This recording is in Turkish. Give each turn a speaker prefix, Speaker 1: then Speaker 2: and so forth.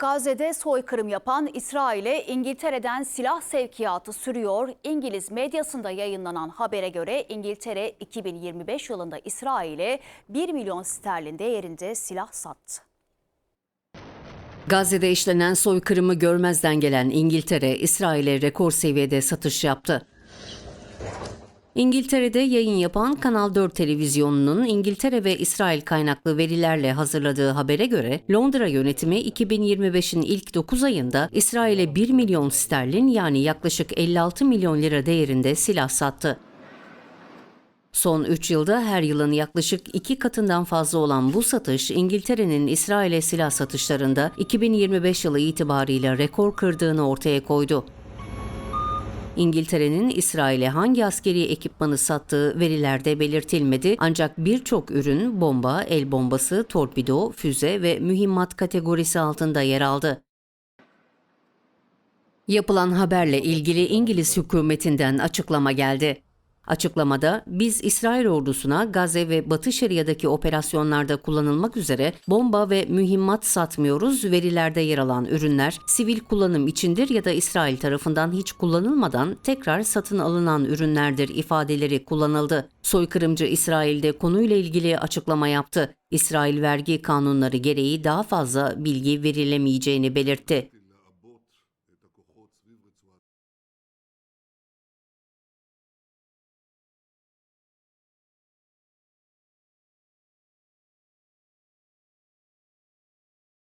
Speaker 1: Gazze'de soykırım yapan İsrail'e İngiltere'den silah sevkiyatı sürüyor. İngiliz medyasında yayınlanan habere göre İngiltere 2025 yılında İsrail'e 1 milyon sterlin değerinde silah sattı.
Speaker 2: Gazze'de işlenen soykırımı görmezden gelen İngiltere, İsrail'e rekor seviyede satış yaptı. İngiltere'de yayın yapan Kanal 4 televizyonunun İngiltere ve İsrail kaynaklı verilerle hazırladığı habere göre Londra yönetimi 2025'in ilk 9 ayında İsrail'e 1 milyon sterlin yani yaklaşık 56 milyon lira değerinde silah sattı. Son 3 yılda her yılın yaklaşık iki katından fazla olan bu satış, İngiltere'nin İsrail'e silah satışlarında 2025 yılı itibarıyla rekor kırdığını ortaya koydu. İngiltere'nin İsrail'e hangi askeri ekipmanı sattığı verilerde belirtilmedi ancak birçok ürün bomba, el bombası, torpido, füze ve mühimmat kategorisi altında yer aldı. Yapılan haberle ilgili İngiliz hükümetinden açıklama geldi. Açıklamada biz İsrail ordusuna Gazze ve Batı Şeria'daki operasyonlarda kullanılmak üzere bomba ve mühimmat satmıyoruz. Verilerde yer alan ürünler sivil kullanım içindir ya da İsrail tarafından hiç kullanılmadan tekrar satın alınan ürünlerdir ifadeleri kullanıldı. Soykırımcı İsrail'de konuyla ilgili açıklama yaptı. İsrail vergi kanunları gereği daha fazla bilgi verilemeyeceğini belirtti.